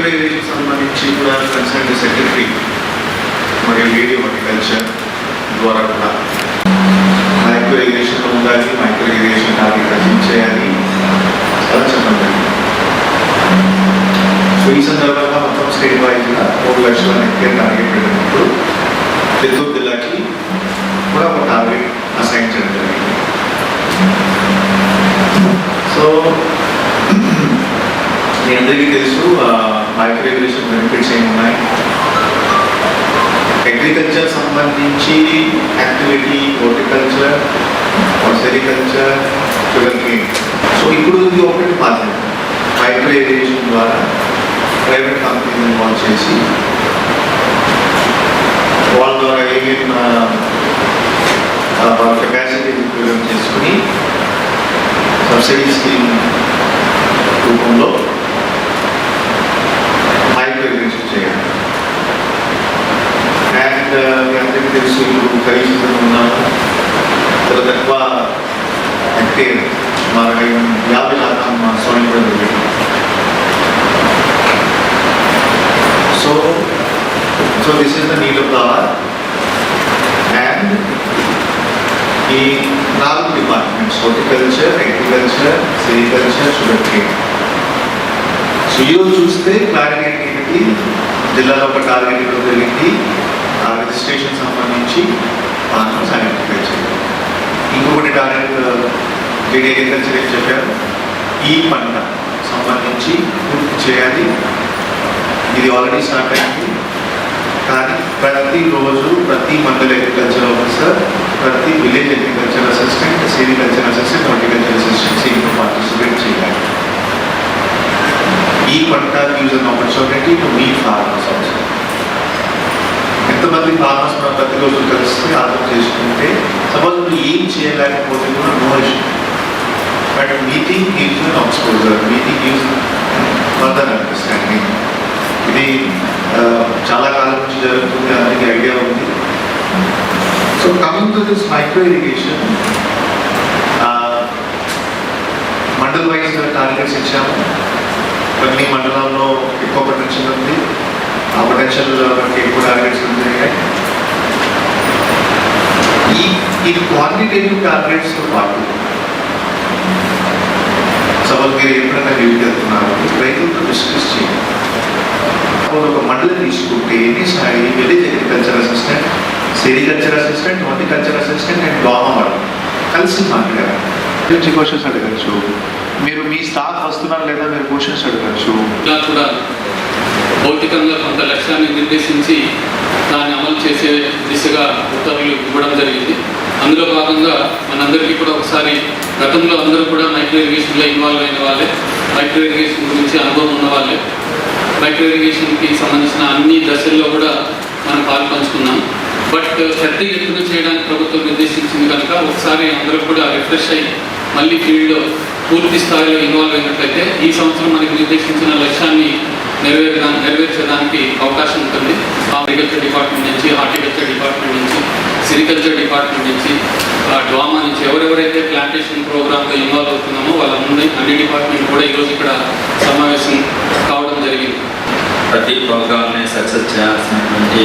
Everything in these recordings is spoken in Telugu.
మైక్రో సంబంధించి కూడా కన్సల్ట్ సెక్రటరీ మరియు డీడీ హార్టికల్చర్ ద్వారా కూడా మైక్రో ఇరిగేషన్ ఉండాలి మైక్రో ఇరిగేషన్ అగ్రికల్చర్ చేయాలి. చాలా చెప్పండి సో ఈ సందర్భంగా మొత్తం స్టేట్ వైజ్గా మూడు లక్షల హెక్టేర్ టార్గెట్ పెట్టినప్పుడు చిత్తూరు జిల్లాకి కూడా ఒక టార్గెట్ అసైన్ చేయడం జరిగింది. సో మీ అందరికీ తెలుసు మైక్రో ఇరిగేషన్ బెనిఫిట్స్ ఏమి ఉన్నాయి? అగ్రికల్చర్ సంబంధించి activity horticulture sericulture sugar so ఇప్పుడు ఇది ఒకటి బాధ్యత మైక్రో ఇరిగేషన్ ద్వారా ప్రైవేట్ కంపెనీని ఇన్వాల్వ్ చేసి వాళ్ళ ద్వారా ఏమేమి కెపాసిటీ ఉపయోగం చేసుకుని సబ్సిడీ స్కీమ్ రూపంలో మైక్రో ఇరిగేషన్ చేయాలి అండ్ మీ అందరికీ తెలుసు ఇప్పుడు ఖరీఫ్ సీజన్ ఉన్నాము చాలా తక్కువ హెక్టేర్ సుమారుగా యాభై శాతం సోని కూడా జరిగింది so so this is the need of hour and ఈ నాలుగు departments horticulture agriculture sericulture sugar cane so ఈరోజు చూస్తే క్లారిటీ ఏంటి జిల్లాలో ఒక టార్గెట్ ఇవ్వడం జరిగింది ఆ రిజిస్ట్రేషన్ సంబంధించి ఫార్మర్స్ ఐడెంటిఫై చేయాలి ఇంకొకటి డైరెక్ట్ డీడీ అగ్రికల్చర్ ఏం చెప్పారు. ఈ పంట సంబంధించి పూర్తి చేయాలి. ఇది ఆల్రెడీ స్టార్ట్ అయింది. కానీ ప్రతిరోజు ప్రతి మండల అగ్రికల్చర్ ఆఫీసర్ ప్రతి village agriculture assistant sericulture assistant horticulture assistant సీట్లో పార్టిసిపేట్ చేయాలి. ఈ పంట యూజ్ అన్ ఆపర్చునిటీ టు మీ ఫార్మర్స్ ఆల్సో ఎంతమంది ఫార్మర్స్ మనం ప్రతిరోజు కలిసి అర్థం చేసుకుంటే సపోజ్ నువ్వు ఏం చేయలేకపోతే కూడా no issue but meeting gives an exposure meeting gives further understanding ఇది చాలా కాలం నుంచి జరుగుతుంది అందరికి ఐడియా ఉంది. So coming to this micro irrigation mandal wise targets ఇచ్చాము. కొన్ని మండలాల్లో ఎక్కువ పొటెన్షియల్ ఉంది ఆ పొటెన్షియల్ మనకి ఎక్కువ టార్గెట్స్ ఉన్నాయి ఈ ఈ క్వాంటిటేటివ్ టార్గెట్స్తో పాటు సపోజ్ మీరు ఎప్పుడైనా లీవ్కి వెళ్తున్నారు రైతులతో డిస్కస్ చేయండి. ఒక మండలి తీసుకుంటే ఎన్నిసారి village agriculture assistant sericulture assistant horticulture assistant and డామా వాడు కలిసి మాట్లాడారు. నుంచి క్వశ్చన్స్ అడగచ్చు. మీరు మీ స్టాఫ్ వస్తున్నారు లేదా మీరు క్వశ్చన్స్ అడగచ్చు? ఇలా కూడా భౌతికంగా కొంత లక్ష్యాన్ని నిర్దేశించి దాన్ని అమలు చేసే దిశగా ఉత్తర్వులు ఇవ్వడం జరిగింది. అందులో భాగంగా మనందరికీ కూడా ఒకసారి గతంలో అందరూ కూడా మైక్రో ఇరిగేషన్లో ఇన్వాల్వ్ అయిన వాళ్ళే. మైక్రో ఇరిగేషన్ గురించి అనుభవం ఉన్న వాళ్ళే. మైక్రో ఇరిగేషన్కి సంబంధించిన అన్ని దశల్లో కూడా మనం పాల్పంచుకున్నాం బట్ పెద్ద ఎత్తున చేయడానికి ప్రభుత్వం నిర్దేశించింది కనుక ఒకసారి అందరూ కూడా రిఫ్రెష్ అయ్యి మళ్ళీ ఫీల్డ్లో పూర్తి స్థాయిలో ఇన్వాల్వ్ అయినట్లయితే ఈ సంవత్సరం మనకి నిర్దేశించిన లక్ష్యాన్ని నెరవేర్చడా నెరవేర్చడానికి అవకాశం ఉంటుంది. అగ్రికల్చర్ డిపార్ట్మెంట్ నుంచి హార్టికల్చర్ డిపార్ట్మెంట్ నుంచి సిరికల్చర్ డిపార్ట్మెంట్ నుంచి ఆ డ్వామా నుంచి ఎవరెవరైతే ప్లాంటేషన్ ప్రోగ్రామ్లో ఇన్వాల్వ్ అవుతున్నామో వాళ్ళందరి అన్ని డిపార్ట్మెంట్ కూడా ఈరోజు ఇక్కడ సమావేశం కావడం జరిగింది. ప్రతి ప్రోగ్రామ్ని సక్సెస్ చేయాల్సినటువంటి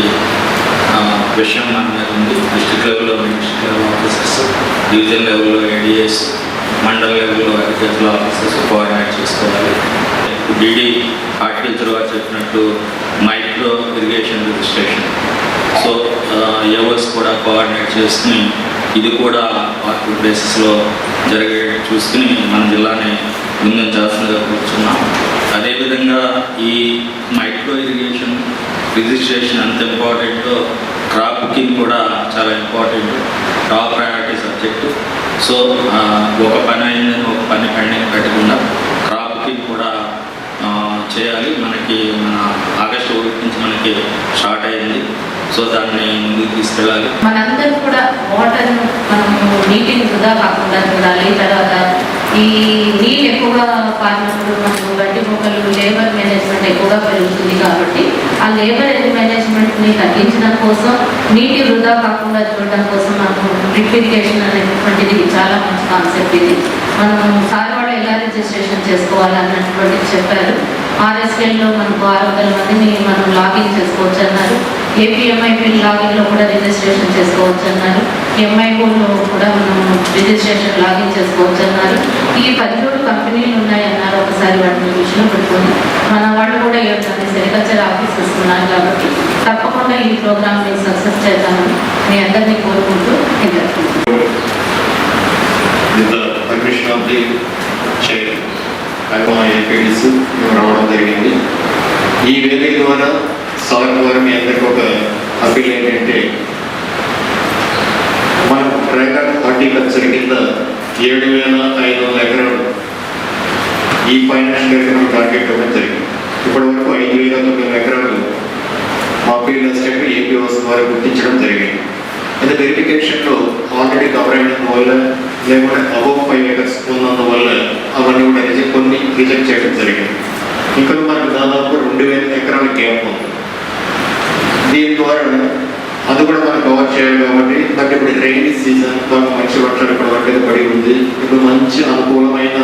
విషయం మన మీద ఉంది. డిస్ట్రిక్ట్ లెవెల్లో డిస్ట్రిక్ట్ లెవెల్ ఆఫీసర్స్ డివిజన్ లెవెల్లో ఏడిఎస్ మండల్ లెవెల్లో అగ్రికల్చర్ ఆఫీసర్స్ కోఆర్డినేట్ చేసుకోవాలి డిడి హార్టికల్చర్ వారు చెప్పినట్టు మైక్రో ఇరిగేషన్ రిజిస్ట్రేషన్ సో ఎవర్స్ కూడా కోఆర్డినేట్ చేసుకుని ఇది కూడా పార్టీ బేసిస్లో జరిగే చూసుకుని మన జిల్లాని ముందంచాల్సిందిగా కూర్చున్నాం. అదేవిధంగా ఈ మైక్రో ఇరిగేషన్ రిజిస్ట్రేషన్ అంత ఇంపార్టెంటో క్రాప్ బుకింగ్ కూడా చాలా important top priority subject so ఒక పని అయిందని ఒక పని పెండింగ్ పెట్టకుండా క్రాప్ బుకింగ్ కూడా ఆ, చేయాలి. మనకి మన ఆగస్టు ఒకటి నుంచి మనకి స్టార్ట్ అయింది. సో దాన్ని ముందుకు తీసుకెళ్ళాలి. మనందరం కూడా వాటర్ మనము నీటిని వృధా కాకుండా చూడాలి. తర్వాత ఈ నీళ్ళు ఎక్కువగా పాడినప్పుడు మనకు గడ్డి మొక్కలు లేబర్ మేనేజ్మెంట్ ఎక్కువగా పెరుగుతుంది కాబట్టి ఆ లేబర్ మేనేజ్మెంట్ని తగ్గించడం కోసం నీటి వృధా కాకుండా చూడడం కోసం మనకు డ్రిప్ ఇరిగేషన్ అనేటువంటిది చాలా మంచి కాన్సెప్ట్ ఇది. మనం సార్ వాళ్ళు ఎలా రిజిస్ట్రేషన్ చేసుకోవాలి అన్నటువంటిది చెప్పారు. ఆర్ఎస్ఎల్లో మనకు ఆరు వందల మందిని మనం లాగిన్ చేసుకోవచ్చు అన్నారు ఏపీఎంఐపీ లాగిన్లో కూడా రిజిస్ట్రేషన్ చేసుకోవచ్చు అన్నారు ఎంఐఓలో కూడా మనం రిజిస్ట్రేషన్ లాగిన్ చేసుకోవచ్చు అన్నారు ఈ పదిహేడు కంపెనీలు ఉన్నాయన్నారు ఒకసారి వాటిని దృష్టిలో పెట్టుకొని. మన వాళ్ళు కూడా ఏమిటంటే సెరికల్చర్ ఆఫీస్ ఉన్నారు కాబట్టి తప్పకుండా ఈ ప్రోగ్రామ్ని సక్సెస్ చేద్దామని మీ అందరినీ కోరుకుంటూ ఇంకా with the permission of the chair, రావడం జరిగింది. ఈ వేదిక ద్వారా సార్ ద్వారా మీ అందరికీ ఒక అప్పీల్ ఏంటంటే మనం డ్రాగన్ హార్టికల్చర్ కింద ఏడు వేల ఐదు వందల ఎకరాలు ఈ ఫైనాన్షియల్ ఇయర్ మనం టార్గెట్ ఇవ్వడం జరిగింది. ఇప్పటి వరకు ఐదు వేల తొమ్మిది వందల ఎకరాలు మా ఫీల్డ్ అసిస్టెంట్ ఏపీ వ్యవస్థ ద్వారా గుర్తించడం జరిగింది. అయితే వెరిఫికేషన్లో ఆల్రెడీ కవర్ అయినందువల్ల లేకుంటే అబౌవ్ ఫైవ్ ఎకర్స్ ఉన్నందువల్ల అవన్నీ కూడా రిజెక్ట్ కొన్ని రిజెక్ట్ చేయడం జరిగింది. ఇంకా మనకు దాదాపు రెండు వేల ఎకరాల గ్యాప్ ఉంది. దీని ద్వారా అది కూడా మనం కవర్ చేయాలి కాబట్టి బట్ ఇప్పుడు రైనీ సీజన్ బాగా మంచి వర్షాలు ఇక్కడ పట్టేది పడి ఉంది. ఇప్పుడు మంచి అనుకూలమైన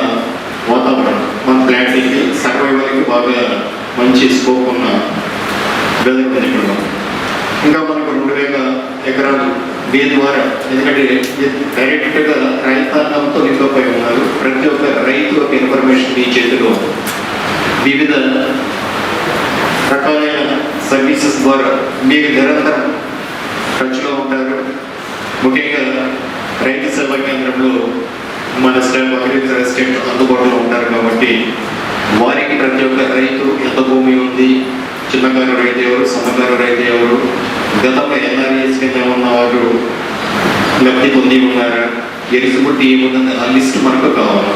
వాతావరణం. మన ప్లాంటింగ్కి సర్వైవల్కి బాగా మంచి స్కోప్ ఉన్న వెదర్ ఉంది ఇక్కడ ఇంకా మనకు రెండు వేల ఎకరాలు దీని ద్వారా ఎందుకంటే డైరెక్ట్గా రైతాంగంతో నింపై ఉన్నారు. ప్రతి ఒక్క రైతు ఒక ఇన్ఫర్మేషన్ మీ చేతిలో ఉంది. వివిధ రకాలైన సర్వీసెస్ ద్వారా మీరు నిరంతరం ఖర్చులో ఉంటారు. ముఖ్యంగా రైతు సేవా కేంద్రంలో మన స్టేట్ అగ్రికల్చర్ ఎస్టేట్ అందుబాటులో ఉంటారు కాబట్టి వారికి ప్రతి ఒక్క రైతు ఎంత భూమి ఉంది? చిన్నకారు రైతు ఎవరు? సన్నకారు రైతు ఎవరు? గతంలో ఎన్ఆర్ఎస్ కింద ఉన్న వారు లబ్ధి పొంది ఉన్నారా? ఎలిజిబిలిటీ ఏముందని ఆ లిస్ట్ మనకు కావాలి.